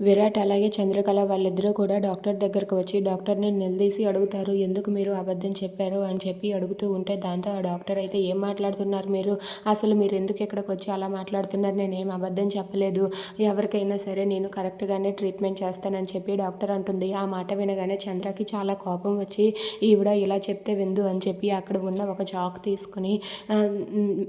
విరాట్ అలాగే చంద్రకళ వాళ్ళిద్దరూ కూడా డాక్టర్ దగ్గరకు వచ్చి డాక్టర్ని నిలదీసి అడుగుతారు. ఎందుకు మీరు అబద్ధం చెప్పారు? అని చెప్పి అడుగుతూ ఉంటే దాంతో ఆ డాక్టర్ అయితే ఏం మాట్లాడుతున్నారు మీరు? అసలు మీరు ఎందుకు ఇక్కడికి వచ్చి అలా మాట్లాడుతున్నారు? నేనేం అబద్ధం చెప్పలేదు. ఎవరికైనా సరే నేను కరెక్ట్గానే ట్రీట్మెంట్ చేస్తానని చెప్పి డాక్టర్ అంటుంది. ఆ మాట వినగానే చంద్రకి చాలా కోపం వచ్చి ఈవిడ ఇలా చెప్తే విందు అని చెప్పి అక్కడ ఉన్న ఒక చాక్ తీసుకుని ఆ,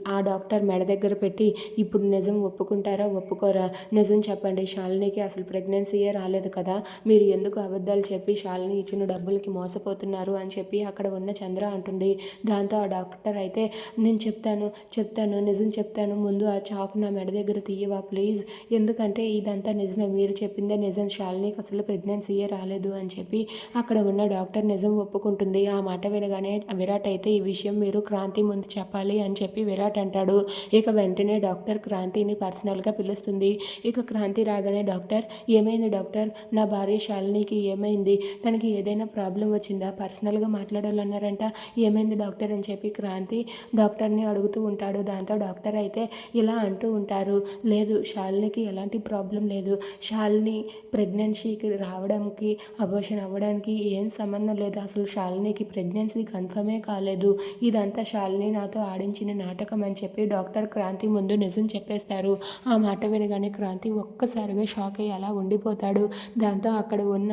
ఆ డాక్టర్ మెడ దగ్గర పెట్టి ఇప్పుడు నిజం ఒప్పుకుంటారా? ఒప్పుకోరా? నిజం చెప్పండి. శాలినికి అసలు ప్రెగ్నెన్సీయే రాలేదు కదా మీరు ఎందుకు అబద్ధాలు చెప్పి శాలిని ఇచ్చిన డబ్బులకి మోసపోతున్నారు అని చెప్పి అక్కడ ఉన్న చంద్ర అంటుంది. దాంతో ఆ డాక్టర్ అయితే నేను చెప్తాను చెప్తాను నిజం చెప్తాను ముందు ఆ చాక్ నా మెడ దగ్గర తీయవా ప్లీజ్? ఎందుకంటే ఇదంతా నిజమే మీరు చెప్పిందే నిజం శాలినికి అసలు ప్రెగ్నెన్సీయే రాలేదు అని చెప్పి అక్కడ ఉన్న డాక్టర్ నిజం ఒప్పుకుంటుంది. ఆ మాట వినగానే విరాట్ అయితే ఈ విషయం మీరు క్రాంతి ముందు చెప్పాలి అని చెప్పి విరాట్ అంటాడు. ఇక వెంటనే డాక్టర్ క్రాంతిని పర్సనల్గా పిలుస్తుంది. ఇక క్రాంతి రాగానే డాక్టర్ ఏమైంది డాక్టర్? నా భార్య శాలినికి ఏమైంది? తనకి ఏదైనా ప్రాబ్లం వచ్చిందా? పర్సనల్గా మాట్లాడాలన్నారంట. ఏమైంది డాక్టర్ అని చెప్పి క్రాంతి డాక్టర్ని అడుగుతూ ఉంటాడు. దాంతో డాక్టర్ అయితే ఇలా అంటూ ఉంటారు. లేదు శాలినికి ఎలాంటి ప్రాబ్లం లేదు. శాలిని ప్రెగ్నెన్సీకి రావడానికి అబోషన్ అవ్వడానికి ఏం సంబంధం లేదు. అసలు శాలినికి ప్రెగ్నెన్సీ కన్ఫర్మే కాలేదు. ఇదంతా శాలిని నాతో ఆడించిన నాటకం అని చెప్పి డాక్టర్ క్రాంతి ముందు నిజం చెప్పేస్తారు. ఆ మాట వినగానే క్రాంతి ఒక్కసారిగా షాక్ అయ్యి అలా ఉండిపోతాడు. దాంతో అక్కడ ఉన్న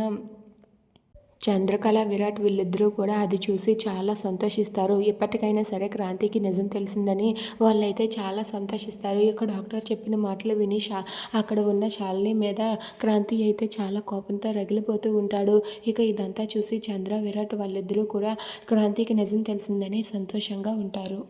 చంద్రకళ విరాట్ వీళ్ళిద్దరూ కూడా అది చూసి చాలా సంతోషిస్తారు. ఎప్పటికైనా సరే క్రాంతికి నిజం తెలిసిందని వాళ్ళైతే చాలా సంతోషిస్తారు. ఇక డాక్టర్ చెప్పిన మాటలు విని షా అక్కడ ఉన్న శాలిని మీద క్రాంతి అయితే చాలా కోపంతో రగిలిపోతూ ఉంటాడు. ఇక ఇదంతా చూసి చంద్ర విరాట్ వాళ్ళిద్దరూ కూడా క్రాంతికి నిజం తెలిసిందని సంతోషంగా ఉంటారు.